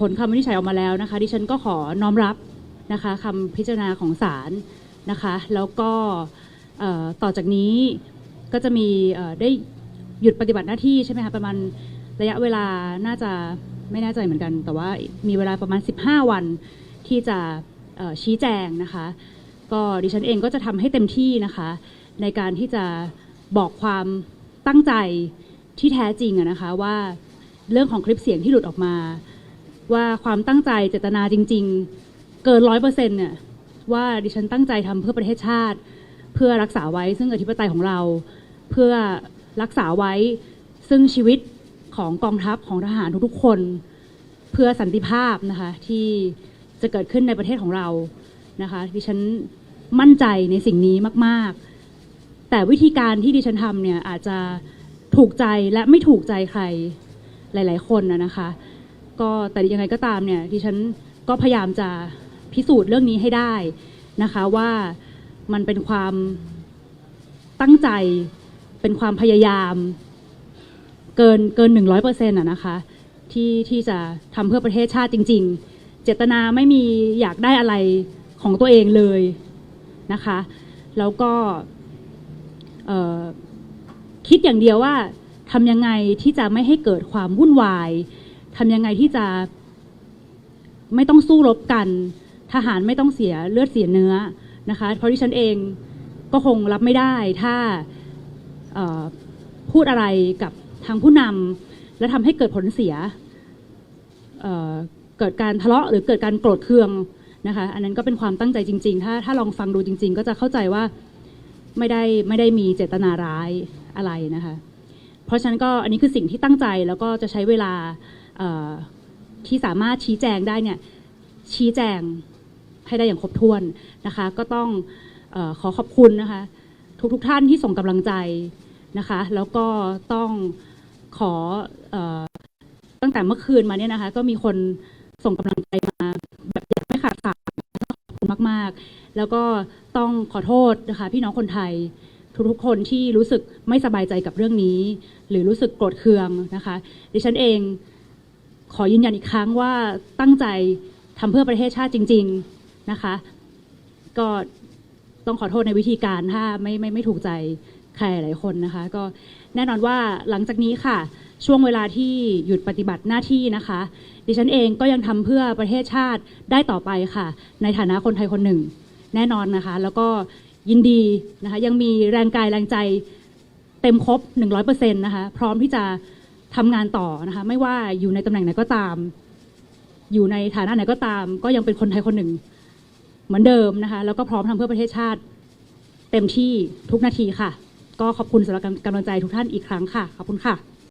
ผลคำวินิจฉัยออกมาแล้วนะคะ ดิฉันก็ขอน้อมรับนะคะคำพิจารณาของศาลนะคะ แล้วก็ต่อจากนี้ก็จะมีได้หยุดปฏิบัติหน้าที่ใช่ไหมคะประมาณระยะเวลาน่าจะไม่แน่ใจเหมือนกัน แต่ว่ามีเวลาประมาณ 15 วันที่จะชี้แจงนะคะ ก็ดิฉันเองก็จะทำให้เต็มที่นะคะ ในการที่จะบอกความตั้งใจที่แท้จริงนะคะว่าเรื่องของคลิปเสียงที่หลุดออกมา ว่าความตั้งใจเจตนาจริง ๆ เกินร้อยเปอร์เซ็นต์เนี่ยว่าดิฉันตั้งใจทำเพื่อประเทศชาติ เพื่อรักษาไว้ซึ่งอธิปไตยของเรา เพื่อรักษาไว้ซึ่งชีวิตของกองทัพของทหารทุกๆคน เพื่อสันติภาพนะคะที่จะเกิดขึ้นในประเทศของเรานะคะดิฉันมั่นใจในสิ่งนี้มาก ๆ แต่วิธีการที่ดิฉันทำเนี่ยอาจจะถูกใจและไม่ถูกใจใครหลาย ๆ คนนะนะคะ ก็แต่ยังไงก็ตามเนี่ยดิฉันก็พยายามจะพิสูจน์เรื่องนี้ให้ได้นะคะว่ามันเป็นความตั้งใจเป็นความพยายาม เกินเกินหนึ่งร้อยเปอร์เซ็นต์อะนะคะที่ที่จะทำเพื่อประเทศชาติจริง ๆ เจตนาไม่มีอยากได้อะไรของตัวเองเลยนะคะ แล้วก็คิดอย่างเดียวว่าทำยังไงที่จะไม่ให้เกิดความวุ่นวาย ทำยังไงที่จะ ไม่ต้องสู้รบกัน ทหารไม่ต้องเสียเลือดเสียเนื้อนะคะ เพราะที่ฉันเองก็คงรับไม่ได้ถ้าพูดอะไรกับทางผู้นำและทำให้เกิดผลเสียเเกิดการทะเลาะหรือเกิดการโกรธเคืองนะคะ อันนั้นก็เป็นความตั้งใจจริง ๆ ถ้าถ้าลองฟังดูจริง ๆ ก็จะเข้าใจว่าไม่ได้ไม่ได้มีเจตนาร้ายอะไรนะคะ เพราะฉะนั้นก็อันนี้คือสิ่งที่ตั้งใจแล้วก็จะใช้เวลา ที่สามารถชี้แจงได้เนี่ยชี้แจงให้ได้อย่างครบถ้วนนะคะ ก็ต้องอขอขอบคุณนะคะ ทุกๆทท่านที่ส่งกำลังใจนะคะ แล้วก็ต้องขออตั้งแต่เมื่อคืนมาเนี่ยนะคะ ก็มีคนส่งกำลังใจมาแบบอย่างไม่ขาดสายขอบคุณมาก ๆ แล้วก็ต้องขอโทษนะคะ พี่น้องคนไทยทุกๆคนที่รู้สึกไม่สบายใจกับเรื่องนี้ หรือรู้สึกโกรธเคืองนะคะ ดิฉันเอง ขอยืนยันอีกครั้งว่าตั้งใจทำเพื่อประเทศชาติจริง ๆนะคะ ก็ต้องขอโทษในวิธีการถ้าไม่ไม่ไม่ถูกใจใครหลายคนนะคะ ก็แน่นอนว่าหลังจากนี้ค่ะ ช่วงเวลาที่หยุดปฏิบัติหน้าที่นะคะ ดิฉันเองก็ยังทำเพื่อประเทศชาติได้ต่อไปค่ะ ในฐานะคนไทยคนหนึ่ง แน่นอนนะคะ แล้วก็ยินดีนะคะ ยังมีแรงกายแรงใจเต็มครบ 100%นะคะ พร้อมที่จะ ทำงานต่อนะคะ ไม่ว่าอยู่ในตำแหน่งไหนก็ตาม อยู่ในฐานะไหนก็ตาม ก็ยังเป็นคนไทยคนหนึ่ง เหมือนเดิมนะคะ แล้วก็พร้อมทำเพื่อประเทศชาติ เต็มที่ทุกนาทีค่ะ ก็ขอบคุณสำหรับกำลังใจทุกท่านอีกครั้งค่ะ ขอบคุณค่ะ